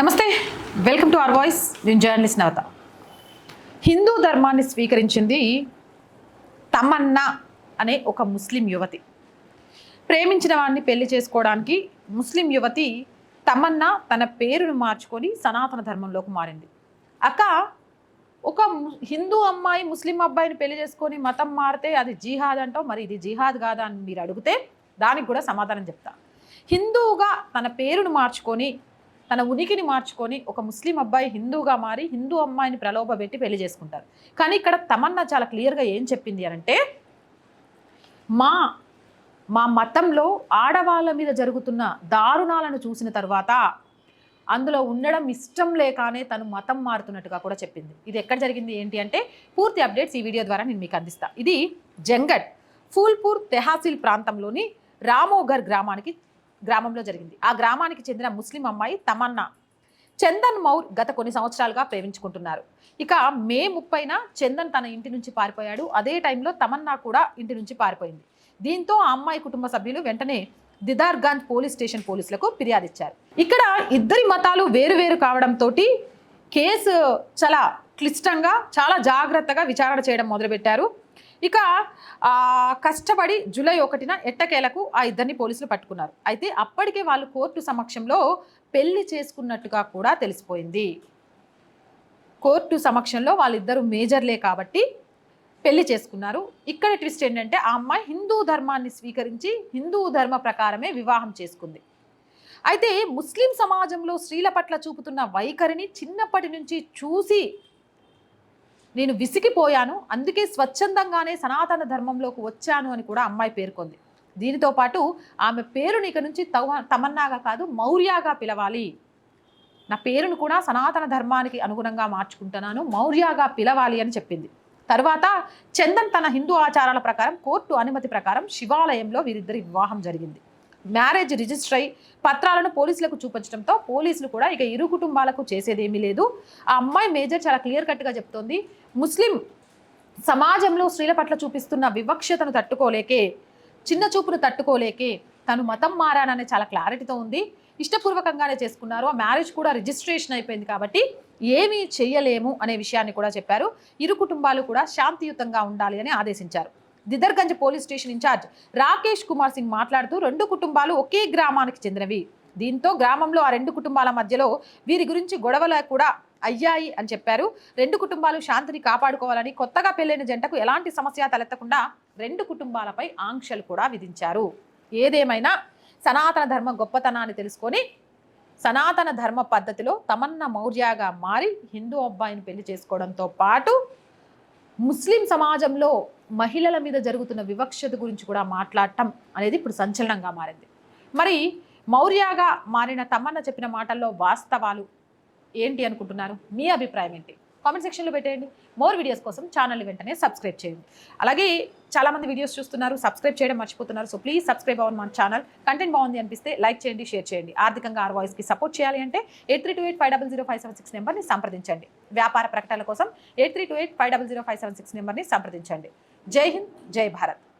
నమస్తే welcome to our voice. నేను journalist Navata. Hindu ధర్మాన్ని స్వీకరించింది తమన్నా అనే ఒక ముస్లిం యువతి. ప్రేమించిన వాడిని పెళ్ళి చేసుకోవడానికి ముస్లిం యువతి తమన్నా తన పేరును మార్చుకొని సనాతన ధర్మంలోకి మారింది. అక్క ఒక హిందూ అమ్మాయి ముస్లిం అబ్బాయిని పెళ్ళి చేసుకొని మతం మారితే అది జిహాద్ అంటావు? మరి ఇది జిహాద్ కాదా అని మీరు అడిగితే దానికి కూడా సమాధానం చెప్తా. హిందువుగా తన పేరును మార్చుకొని తన ఉనికిని మార్చుకొని ఒక ముస్లిం అబ్బాయి హిందూగా మారి హిందూ అమ్మాయిని ప్రలోభ పెట్టి పెళ్ళి చేసుకుంటారు. కానీ ఇక్కడ తమన్నా చాలా క్లియర్గా ఏం చెప్పింది అని అంటే మా మా మతంలో ఆడవాళ్ళ మీద జరుగుతున్న దారుణాలను చూసిన తర్వాత అందులో ఉండడం ఇష్టం లేకనే తను మతం మారుతున్నట్టుగా కూడా చెప్పింది. ఇది ఎక్కడ జరిగింది ఏంటి అంటే పూర్తి అప్డేట్స్ ఈ వీడియో ద్వారా నేను మీకు అందిస్తా. ఇది జంగడ్ ఫూల్పూర్ తెహాసిల్ ప్రాంతంలోని రామోగర్ గ్రామానికి గ్రామంలో జరిగింది. ఆ గ్రామానికి చెందిన ముస్లిం అమ్మాయి తమన్నా చందన్ మౌర్ గత కొన్ని సంవత్సరాలుగా ప్రేమించుకుంటున్నారు. ఇక మే ముప్పైన చందన్ తన ఇంటి నుంచి పారిపోయాడు. అదే టైంలో తమన్నా కూడా ఇంటి నుంచి పారిపోయింది. దీంతో ఆ అమ్మాయి కుటుంబ సభ్యులు వెంటనే దిదార్గంజ్ పోలీస్ స్టేషన్ పోలీసులకు ఫిర్యాదు ఇచ్చారు ఇక్కడ ఇద్దరి మతాలు వేరువేరు కావడంతో కేసు చాలా క్లిష్టంగా చాలా జాగ్రత్తగా విచారణ చేయడం మొదలుపెట్టారు. ఇక కష్టపడి జూలై ఒకటిన ఎట్టకేలకు ఆ ఇద్దరిని పోలీసులు పట్టుకున్నారు. అయితే అప్పటికే వాళ్ళు కోర్టు సమక్షంలో పెళ్ళి చేసుకున్నట్టుగా కూడా తెలిసిపోయింది. కోర్టు సమక్షంలో వాళ్ళిద్దరూ మేజర్లే కాబట్టి పెళ్ళి చేసుకున్నారు. ఇక్కడ ట్విస్ట్ ఏంటంటే ఆ అమ్మాయి హిందూ ధర్మాన్ని స్వీకరించి హిందూ ధర్మ ప్రకారమే వివాహం చేసుకుంది. అయితే ముస్లిం సమాజంలో స్త్రీల పట్ల చూపుతున్న వైఖరిని చిన్నప్పటి నుంచి చూసి నేను విసిగిపోయాను అందుకే స్వచ్ఛందంగానే సనాతన ధర్మంలోకి వచ్చాను అని కూడా అమ్మాయి పేర్కొంది. దీనితో పాటు ఆమె పేరుని ఇక నుంచి తవ తమన్నాగా కాదు మౌర్యాగా పిలవాలి. నా పేరును కూడా సనాతన ధర్మానికి అనుగుణంగా మార్చుకుంటున్నాను మౌర్యాగా పిలవాలి అని చెప్పింది. తర్వాత చందన్ తన హిందూ ఆచారాల ప్రకారం కోర్టు అనుమతి ప్రకారం శివాలయంలో వీరిద్దరి వివాహం జరిగింది. మ్యారేజ్ రిజిస్టర్ అయి పత్రాలను పోలీసులకు చూపించడంతో పోలీసులు కూడా ఇక ఇరు కుటుంబాలకు చేసేదేమీ లేదు. ఆ అమ్మాయి మేజర్ చాలా క్లియర్ కట్గా చెప్తోంది. ముస్లిం సమాజంలో స్త్రీల పట్ల చూపిస్తున్న వివక్షతను తట్టుకోలేకే చిన్న చూపును తట్టుకోలేకే తను మతం మారాననే చాలా క్లారిటీతో ఉంది. ఇష్టపూర్వకంగానే చేసుకున్నారు. ఆ మ్యారేజ్ కూడా రిజిస్ట్రేషన్ అయిపోయింది కాబట్టి ఏమీ చేయలేము అనే విషయాన్ని కూడా చెప్పారు. ఇరు కుటుంబాలు కూడా శాంతియుతంగా ఉండాలి అని ఆదేశించారు. Didarganj police station in charge Rakesh Kumar Singh మాట్లాడుతూ రెండు కుటుంబాలు ఒకే గ్రామానికి చెందినవి. దీంతో గ్రామంలో ఆ రెండు కుటుంబాల మధ్యలో వీరి గురించి గొడవలు కూడా అయ్యాయి అని చెప్పారు. రెండు కుటుంబాలు శాంతిని కాపాడుకోవాలని కొత్తగా పెళ్ళైన జంటకు ఎలాంటి సమస్య తలెత్తకుండా రెండు కుటుంబాలపై ఆంక్షలు కూడా విధించారు. ఏదేమైనా సనాతన ధర్మ గొప్పతనాన్ని తెలుసుకొని సనాతన ధర్మ పద్ధతిలో తమన్నా మౌర్యాగా మారి హిందూ అబ్బాయిని పెళ్ళి చేసుకోవడంతో పాటు ముస్లిం సమాజంలో మహిళల మీద జరుగుతున్న వివక్షత గురించి కూడా మాట్లాడటం అనేది ఇప్పుడు సంచలనంగా మారింది. మరి మౌర్యాగా మారిన తమన్న చెప్పిన మాటల్లో వాస్తవాలు ఏంటి అనుకుంటున్నారు? మీ అభిప్రాయం ఏంటి? కామెంట్ సెక్షన్లో పెట్టేయండి. మోర్ వీడియోస్ కోసం ఛానల్ వెంటనే సబ్స్క్రైబ్ చేయండి. అలాగే చాలామంది వీడియోస్ చూస్తున్నారు సబ్స్క్రైబ్ చేయడం మర్చిపోతున్నారు. సో ప్లీజ్ సబ్స్క్రైబ్ అవ్వండి మన ఛానల్. కంటెంట్ బాగుంది అనిపిస్తే లైక్ చేయండి షేర్ చేయండి. ఆర్థికంగా ఆర్ వాయిస్కి సపోర్ట్ చేయాలి అంటే eight three two eight five double zero five seven six నెంబర్ని సంప్రదించండి. వ్యాపార ప్రకటనల కోసం eight three two eight five double zero five seven six నెంబర్ని సంప్రదించండి. జై హింద్ జై భారత్